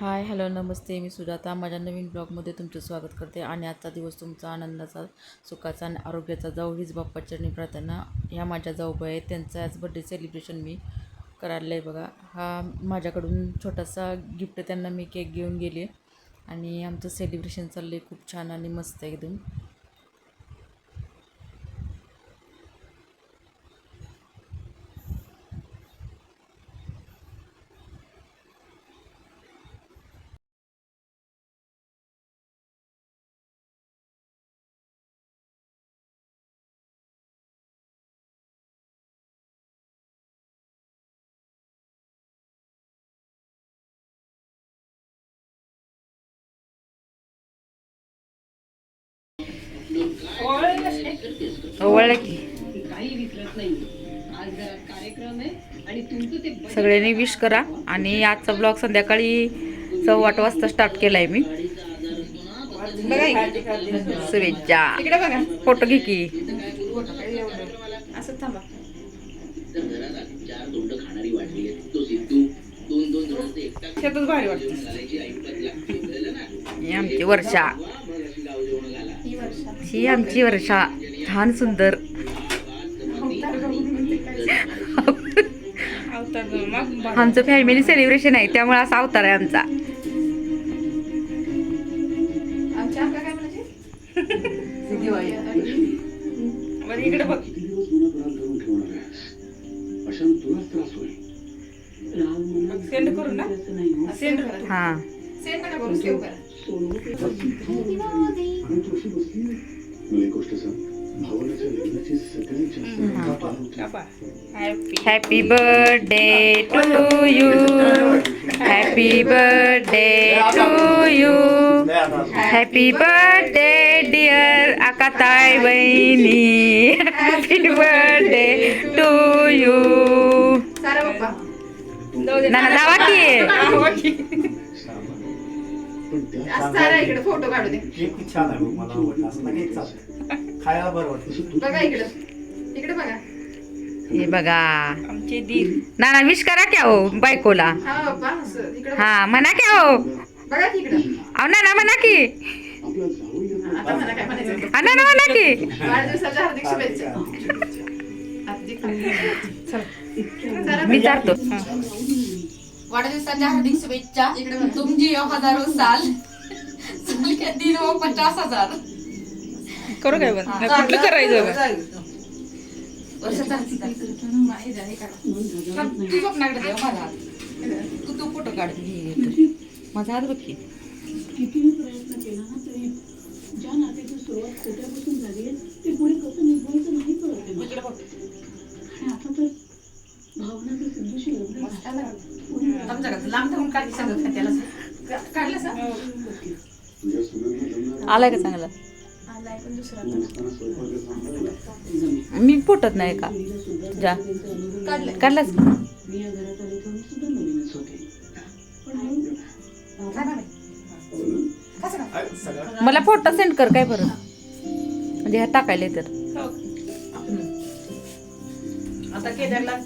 Hi hello नमस्ते. मी सुजाता. माझ्या नवीन ब्लॉगमध्ये तुमचं स्वागत करते. आणि आजचा दिवस तुमचा आनंदाचा सुखाचा आणि आरोग्याचा जाऊ हीच बाप्पा चरणी प्रार्थना ह्या माझ्या जाऊबाई आहेत. त्यांचं आज बड्डे सेलिब्रेशन मी करायला आहे बघा. हा माझ्याकडून छोटासा गिफ्ट त्यांना मी केक घेऊन गेले आणि आमचं सेलिब्रेशन चाललं आहे खूप छान आणि मस्त एकदम. ओवळलं की. सगळ्यांनी विश करा. आणि आजचा ब्लॉग संध्याकाळी सव्वा आठ वाजता स्टार्ट केला आहे मी शुभेच्छा. फोटो घे की. असं थांबा. आमची वर्ष. ही आमची वर्षा. छान सुंदर. आमचं फॅमिली सेलिब्रेशन आहे त्यामुळे असा अवतार आहे आमचा. हा सेंड करा हां. करा एक गोष्ट सांग. भावनेच्या लग्नाची सगळ्यात जास्त happy happy birthday to you happy birthday to you happy birthday dear आकाताई बहिणी हॅपी बर्थडे टू यू नाना जावा की. पण त्या फोटो काढू दे. केक छान आहे बघ, मला आवडला. असं केक चालतं. खायला बरं वाटतं. बघा इकडे. इकडे बघा. हे बघा. आमचे दीर. नाना विश करा क्या हो बायकोला? हा बाप्पा असं. इकडे बघा. हा म्हणा क्या हो? बघा की इकडे. अहो नाना म्हणा की. आपला जावई आता मला काय म्हणायचं नाना म्हणा की. वाढदिवसाच्या हार्दिक शुभेच्छा. हार्दिक चला. मी चालतो वाढदिवसाच्या हार्दिक शुभेच्छा. तुम जियो हजारो साल. साल के दिन वो पचास हजार. करू काय पण? कुठलं करायचं हे. तू माझा हात तू तू फोटो काढ. हे तर. माझा हात बघ की. कितीही प्रयत्न केला ना तरी ज्या नात्याची सुरुवात खोट्यापासून झाली आहे ते पुढे कसं निभवायचं नाही कळत आहे. मला. इकडे बघ. आणि आता तर भावनाचं सिद्धूशी लग्न झालं. आमच्याकडे लांब धावून काढ सांगत का त्याला. काढलं लग्नात आलाय का चांगला? मी फुटत नाही का? जा. काढलंय काढलास की? मला फोटो सेंड कर काय बरं? म्हणजे ह्या टाकायला तर आता केदारला